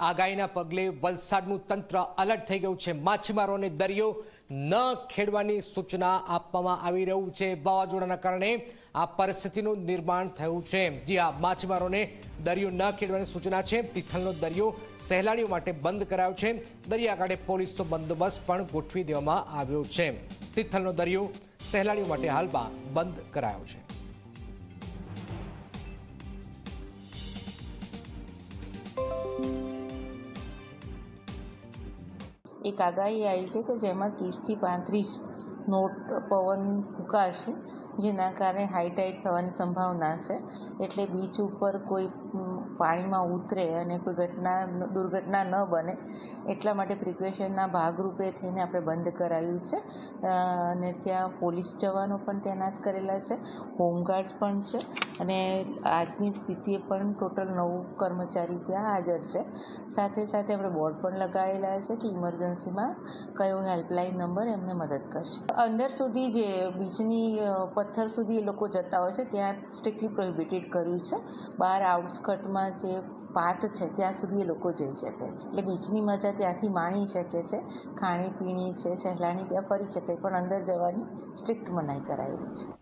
આગાહીના પગલે વલસાડનું તંત્ર અલર્ટ થઈ ગયું છે. માછીમારોને દરિયો ન ખેડવાની સૂચના આપવામાં આવી રહ્યું છે. વાવાઝોડાના કારણે આ પરિસ્થિતિનું નિર્માણ થયું છે. જી આ માછીમારોને દરિયો ન ખેડવાની સૂચના છે. તિથલનો દરિયો સહેલાણીઓ માટે બંધ કરાયો છે. દરિયાકાંઠે પોલીસનો બંદોબસ્ત પણ ગોઠવી દેવામાં આવ્યો છે. તિથલનો દરિયો સહેલાણીઓ માટે હાલમાં બંધ કરાયો છે. એક આગાહી આવી છે કે જેમાં ત્રીસથી પાંત્રીસ નોટ પવન ફૂંકાશે. જેના કારણે હાઈ ટાઈડ થવાની સંભાવના છે. એટલે બીચ ઉપર કોઈ પાણીમાં ઉતરે અને કોઈ ઘટના, દુર્ઘટના ન બને, એટલા માટે પ્રિકોશનના ભાગરૂપે થઈને આપણે બંધ કરાવ્યું છે. અને ત્યાં પોલીસ જવાનો પણ તૈનાત કરેલા છે. હોમગાર્ડ પણ છે. અને આજની સ્થિતિએ પણ ટોટલ નવ કર્મચારી ત્યાં હાજર છે. સાથે સાથે આપણે બોર્ડ પણ લગાવેલા છે કે ઇમરજન્સીમાં કયો હેલ્પલાઇન નંબર એમને મદદ કરશે. અંદર સુધી જે બીચની પથ્થર સુધી એ લોકો જતા હોય છે, ત્યાં સ્ટ્રિક્ટલી પ્રોહિબિટેડ કર્યું છે. બહાર આઉટસ્કટમાં જે પાથ છે, ત્યાં સુધી એ લોકો જઈ શકે છે. એટલે બીચની મજા ત્યાંથી માણી શકે છે. ખાણીપીણી છે, સહેલાણી ત્યાં ફરી શકે, પણ અંદર જવાની સ્ટ્રિક્ટ મનાઈ કરાયેલી છે.